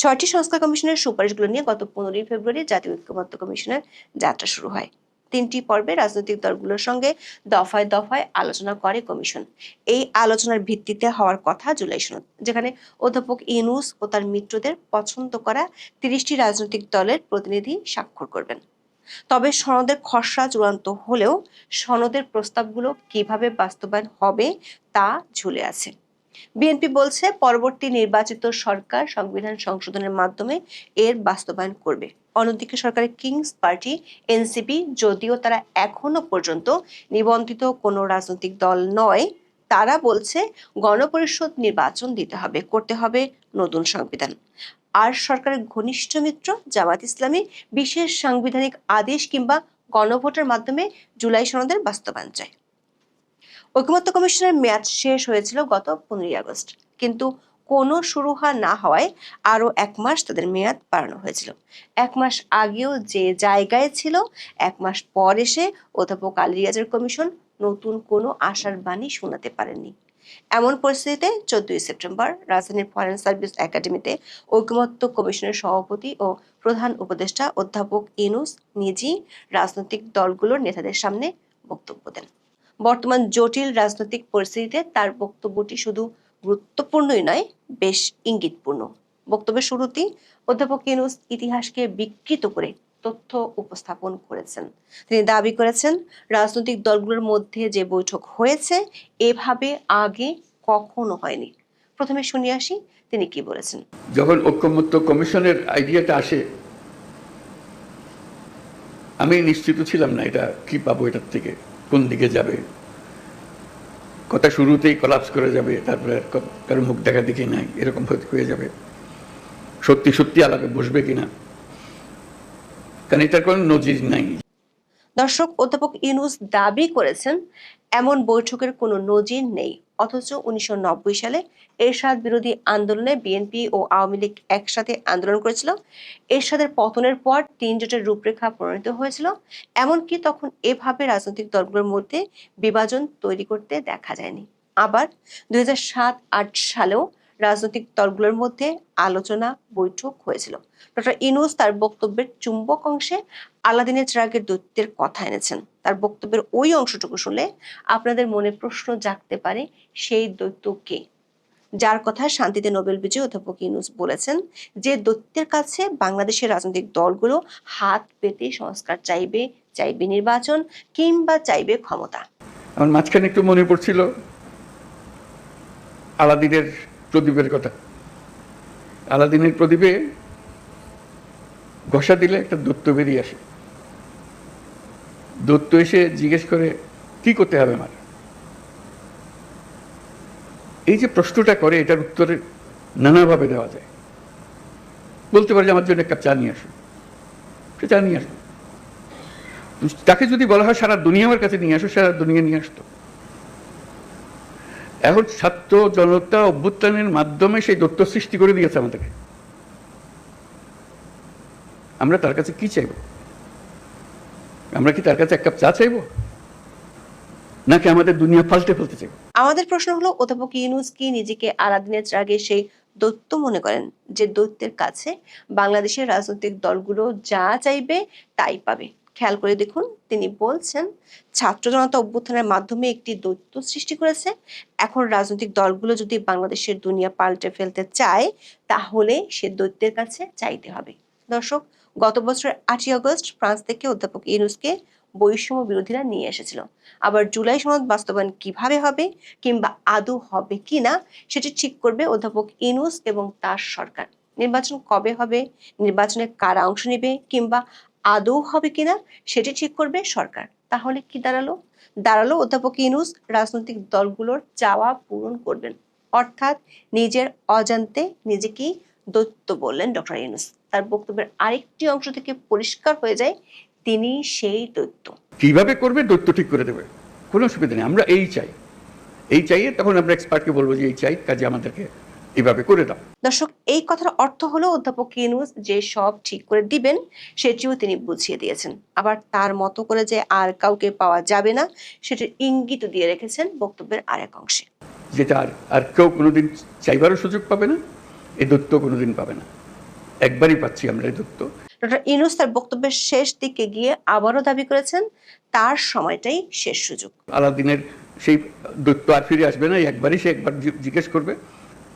ছয়টি সংস্কার কমিশনের সুপারিশগুলো নিয়ে গত পনেরোই ফেব্রুয়ারি জাতীয় ঐক্যমত্য কমিশনের যাত্রা শুরু হয়। তিনটি পর্বে রাজনৈতিক দলগুলোর সঙ্গে দফায় দফায় আলোচনা করে কমিশন। এই আলোচনার ভিত্তিতে হওয়ার কথা জুলাই সনদ, যেখানে অধ্যাপক ইউনুস ও তার মিত্রদের পছন্দ করা তিরিশটি রাজনৈতিক দলের প্রতিনিধি স্বাক্ষর করবেন। তবে সনদের খসড়া চূড়ান্ত হলেও সনদের প্রস্তাবগুলো কীভাবে বাস্তবায়ন হবে তা ঝুলে আছে। বিএনপি বলছে পরবর্তী নির্বাচিত সরকার সংবিধান সংশোধনের মাধ্যমে এর বাস্তবায়ন করবে। অন্যদিকে সরকারের কিংস পার্টি, এনসিপি, যদিও তারা এখনও পর্যন্ত নিবন্ধিত কোনো রাজনৈতিক দল নয়, তারা বলছে গণপরিষদ নির্বাচন দিতে হবে, করতে হবে নতুন সংবিধান। আর সরকারের ঘনিষ্ঠ মিত্র জামাত ইসলামী বিশেষ সাংবিধানিক আদেশ কিংবা গণভোটের মাধ্যমে জুলাই সনদের বাস্তবায়ন চায়। ঐকমত্য কমিশনের মেয়াদ শেষ হয়েছিল গত পনেরোই আগস্ট। কিন্তু কোনো সুরুহা না হওয়ায় আরও এক মাস তাদের মেয়াদ বাড়ানো হয়েছিল। এক মাস আগেও যে জায়গায় ছিল, এক মাস পর এসে অধ্যাপক আলী রিয়াজের কমিশন নতুন কোনো আশার বাণী শোনাতে পারেননি। এমন পরিস্থিতিতে চোদ্দই সেপ্টেম্বর রাজধানীর ফরেন সার্ভিস একাডেমিতে ঐকমত্য কমিশনের সভাপতি ও প্রধান উপদেষ্টা অধ্যাপক ইনুস নিজেই রাজনৈতিক দলগুলোর নেতাদের সামনে বক্তব্য দেন। বর্তমান জটিল রাজনৈতিক পরিস্থিতিতে তার বক্তব্যটি শুধু গুরুত্বপূর্ণই নয়, বেশ ইঙ্গিতপূর্ণ। বক্তব্যের শুরুতেই অধ্যাপক ইউনুস ইতিহাসকে বিকৃত করে তথ্য উপস্থাপন করেছেন। তিনি দাবি করেছেন, রাজনৈতিক দলগুলোর মধ্যে যে বৈঠক হয়েছে, এভাবে আগে কখনো হয়নি। প্রথমে শুনে আসি, তিনি কি বলেছেন। যখন ঐক্যমত্য কমিশনের আইডিয়াটা আসে, আমি নিশ্চিত ছিলাম না এটা কি পাবো এটার থেকে। কোন দিকে যাবে? কথা শুরুতেই কলাপস করে যাবে, তারপরে কারও মুখ দেখা দেখি নাই, এরকম হয়ে- যাবে। সত্যি সত্যি আলাপে বসবে কিনা? কারণ এটার কোনো নজির নাই। দর্শক, অধ্যাপক ইউনুস দাবি করেছেন, এমন বৈঠকের কোনো নজির নেই। অথচ উনিশশো নব্বই সালে এরশাদ বিরোধী আন্দোলনে বিএনপি ও আওয়ামী লীগ একসাথে আন্দোলন করেছিল। এরশাদের পতনের পর তিন জোটের রূপরেখা প্রণীত হয়েছিল। এমনকি তখন এভাবে রাজনৈতিক দলগুলোর মধ্যে বিভাজন তৈরি করতে দেখা যায়নি। আবার দুই হাজার সাত আট সালেও রাজনৈতিক দলগুলোর মধ্যে আলোচনা, বৈঠক হয়েছিল। ডক্টর ইনুস তার বক্তব্যের চুম্বক অংশে আলাদিনের চিরাগের দৈত্যের কথা এনেছেন। তার বক্তব্যের ওই অংশটুকু শুনলে আপনাদের মনে প্রশ্ন জাগতে পারে, সেই দৈত্য কে? যার কথা শান্তিতে নোবেল বিজয়ী অধ্যাপক ইউনুস বলেছেন যে দৈত্যের কাছে বাংলাদেশের রাজনৈতিক দলগুলো হাত পেতে সংস্কার চাইবে চাইবে নির্বাচন কিংবা চাইবে ক্ষমতা। আমার মাঝখানে একটু মনে পড়ছিল, আলাদিনের প্রদীপের কথা। আলাদিনের প্রদীপে ঘষা দিলে একটা দত্ত বেরিয়ে আসে। দত্ত এসে জিজ্ঞেস করে, কি করতে হবে আমার? এই যে প্রশ্নটা করে, এটার উত্তরে নানাভাবে দেওয়া যায়। বলতে পারে যে আমার জন্য এক কাপ চা নিয়ে আসুন। সে চা নিয়ে আসুন। তাকে যদি বলা হয়, সারা দুনিয়া আমার কাছে নিয়ে আসো, সারা দুনিয়া নিয়ে আসতো। এখন ছাত্র জনতা অভ্যুত্থানের মাধ্যমে সেই দত্ত সৃষ্টি করে দিয়েছে আমাদেরকে। আমরা তার কাছে কি চাইব? আমরা কি তার কাছে এক কাপ চা চাইব? নাকি আমাদের দুনিয়া পাল্টে ফেলতে চাইব? আমাদের প্রশ্ন হলো, অধ্যাপক ইউনুস কি নিজেকে আলাদিনের চিরাগে সেই দৈত্য মনে করেন, যে দৈত্যের কাছে বাংলাদেশের রাজনৈতিক দলগুলো যা চাইবে তাই পাবে? খেয়াল করে দেখুন, তিনি বলছেন, ছাত্র জনতা অভ্যুত্থানের মাধ্যমে একটি দৈত্য সৃষ্টি করেছে। এখন রাজনৈতিক দলগুলো যদি বাংলাদেশের দুনিয়া পাল্টে ফেলতে চায়, তাহলে সে দৈত্যের কাছে চাইতে হবে। দর্শক, গত বছরের আটই আগস্ট ফ্রান্স থেকে অধ্যাপক ইউনুসকে বৈষম্য বিরোধীরা নিয়ে এসেছিল। আবার জুলাই সনদ বাস্তবায়ন কীভাবে হবে কিংবা আদৌ হবে কিনা, সেটি ঠিক করবে অধ্যাপক ইনুস এবং তার সরকার। নির্বাচন কবে হবে, নির্বাচনে কারা অংশ নেবে কিংবা আদৌ হবে কিনা সেটি ঠিক করবে সরকার। তাহলে কি দাঁড়াল? দাঁড়াল অধ্যাপক ইনুস রাজনৈতিক দলগুলোর চাওয়া পূরণ করবেন। অর্থাৎ নিজের অজান্তে নিজেকেই দৈত্য বললেন ডক্টর ইনুস তার বক্তব্যের আরেকটি অংশ থেকে পরিষ্কার হয়ে যায়, তিনি সেই দৈত্য। কীভাবে করবে? দৈত্য ঠিক করে দেবে। কোনো অসুবিধা নেই, আমরা এই চাই। এই চাইয়ে তখন আমরা এক্সপার্টকে বলব যে এই চাই, কাজে আমাদেরকে এইভাবে করে দাও। দর্শক এই কথার অর্থ হলো অধ্যাপক ইউনুস যে সব ঠিক করে দিবেন সেটিও তিনি বুঝিয়ে দিয়েছেন। আবার তার মতো করে যে আর কাউকে পাওয়া যাবে না সেটির ইঙ্গিত দিয়ে রেখেছেন বক্তব্যের আরেক অংশে। যেটা আর আর কেউ কোনোদিন চাইবারও সুযোগ পাবে না এ দৈত্য কোনোদিন পাবে না। একবারই পাচ্ছি আমরা এই দত্ত ডক্টর ইনুস তার বক্তব্যের শেষ দিকে গিয়ে আবারও দাবি করেছেন তার সময়টাই শেষ সুযোগ। আলাদিনের সেই দৈত্য আর ফিরে আসবে না একবারই সে একবার জিজ্ঞেস করবে।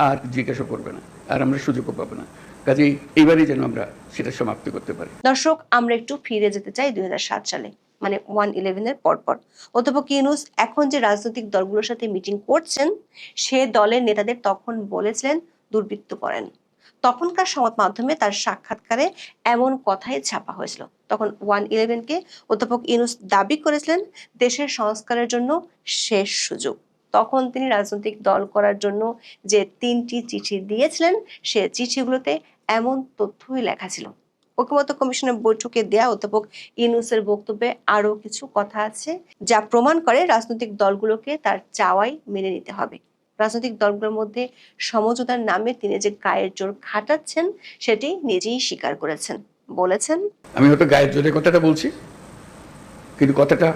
আর জিজ্ঞাসা করবে না, আর আমরা সুযোগও পাবো না। কাজেই এইবারই যেন আমরা সেটা সমাপ্তি করতে পারি। দর্শক, আমরা একটু ফিরে যেতে চাই দুই হাজার সাত সালে মানে ওয়ান ইলেভেনের পরপর। অধ্যাপক ইউনুস এখন যে রাজনৈতিক দলগুলোর সাথে মিটিং করছেন, সে দলের নেতাদের তখন বলেছিলেন, দুর্বৃত্ত করেন। তখনকার সংবাদ মাধ্যমে তার সাক্ষাৎকারে এমন কথাই ছাপা হয়েছিল। তখন ওয়ান ইলেভেনকে অধ্যাপক ইউনুস দাবি করেছিলেন, দেশের সংস্কারের জন্য শেষ সুযোগ। তখন তিনি রাজনৈতিক দল করার জন্য যে তিনটি চিঠি দিয়েছিলেন, সে চিঠিগুলোতে এমন তথ্যই লেখা ছিল। ঐক্যমত্য কমিশনের বৈঠকে দেয়া অধ্যাপক ইউনুসের বক্তব্যে আরও কিছু কথা আছে যা প্রমাণ করে রাজনৈতিক দলগুলোকে তার চাওয়াই মেনে নিতে হবে। রাজনৈতিক দলগুলোর মধ্যে সমঝোতার নামে তিনি যে গায়ের জোর খাটাচ্ছেন, সেটি নিজেই স্বীকার করেছেন। বলেছেন, আমি হয়তো গায়ের জোরে কথাটা বলছি, কিন্তু কথাটা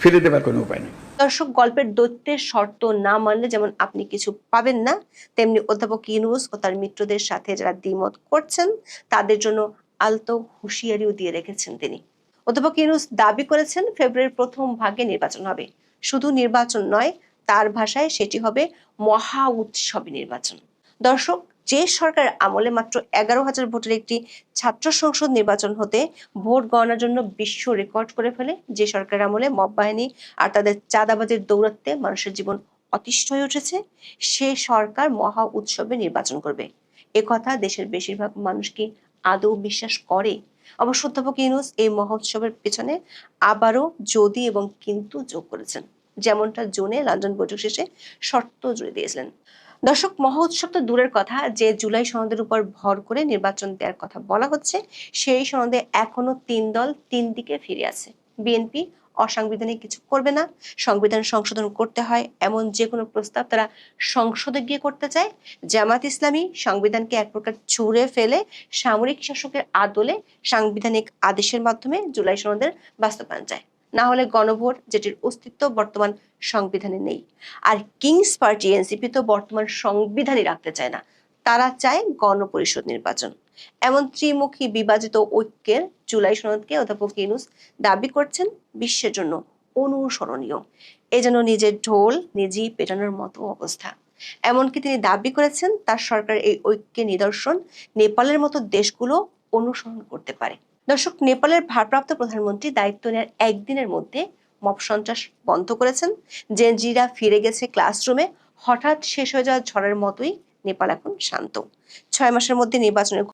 ফিরে দেবার কোনো উপায় নেই। দর্শক গল্পের দৈত্যের শর্ত না মানলে যেমন আপনি কিছু পাবেন না, তেমনি অধ্যাপক ইউনুস ও তার মিত্রদের সাথে যারা দ্বিমত করছেন, তাদের জন্য আলতো হুঁশিয়ারিও দিয়ে রেখেছেন তিনি। অধ্যাপক ইউনুস দাবি করেছেন, ফেব্রুয়ারির প্রথম ভাগে নির্বাচন হবে। শুধু নির্বাচন নয়, তার ভাষায় সেটি হবে মহা উৎসবী নির্বাচন। দর্শক যে সরকার আমলে মাত্র এগারো হাজার ভোটের একটি ছাত্র সংসদ নির্বাচন হতে ভোট গণনার জন্য বিশ্ব রেকর্ড করে ফেলে যে সরকার আমলে মব বাহিনী আর তাদের চাঁদাবাজের দৌরাত্মে মানুষের জীবন অতিষ্ঠ হয়ে উঠেছে, সে সরকার মহা উৎসবে নির্বাচন করবে। এ কথা দেশের বেশিরভাগ মানুষ কি আদৌ বিশ্বাস করে? অবশ্য অধ্যাপক ইউনুস এই মহোৎসবের পেছনে আবারও যদি এবং কিন্তু যোগ করেছেন। যেমনটা জুনে লন্ডন বৈঠক শেষে শর্ত জুড়ে দিয়েছিলেন। দর্শক মহোৎসব তো দূরের কথা। যে জুলাই সনদের উপর ভর করে নির্বাচন দেওয়ার কথা বলা হচ্ছে, সেই সনদে এখনও তিন দল তিন দিকে ফিরে আছে। বিএনপি অসাংবিধানিক কিছু করবে না। সংবিধান সংশোধন করতে হয়, এমন যে কোনো প্রস্তাব তারা সংসদে গিয়ে করতে চায়। জামাত ইসলামী সংবিধানকে এক প্রকার ছুঁড়ে ফেলে সামরিক শাসকের আদলে সাংবিধানিক আদেশের মাধ্যমে জুলাই সনদের বাস্তবায়ন চায়। না হলে গণভোট, যেটির অস্তিত্ব বর্তমান সংবিধানে নেই। আর কিংস পার্টি, এনসিপি তো বর্তমান সংবিধানই রাখতে চায় না। তারা চায় গণপরিষদ নির্বাচন। এমন ত্রিমুখী বিভাজিত ঐক্যের জুলাই সনদকে অধ্যাপক ইউনুস দাবি করছেন বিশ্বের জন্য অনুসরণীয়। এ যেন নিজের ঢোল নিজেই পেটানোর মতো অবস্থা। এমনকি তিনি দাবি করেছেন, তার সরকার এই ঐক্যের নিদর্শন নেপালের মতো দেশগুলো অনুসরণ করতে পারে। দর্শক, নেপালের ভারপ্রাপ্ত প্রধানমন্ত্রী দায়িত্ব নেওয়ার একদিনের মধ্যে মব সন্ত্রাস বন্ধ করেছেন। জেনজিরা ফিরে গেছে ক্লাসরুমে। হঠাৎ শেষ হয়ে যাওয়া ঝড়ের মতোই নেপাল এখন শান্ত। ছয় মাসের মধ্যে নির্বাচনের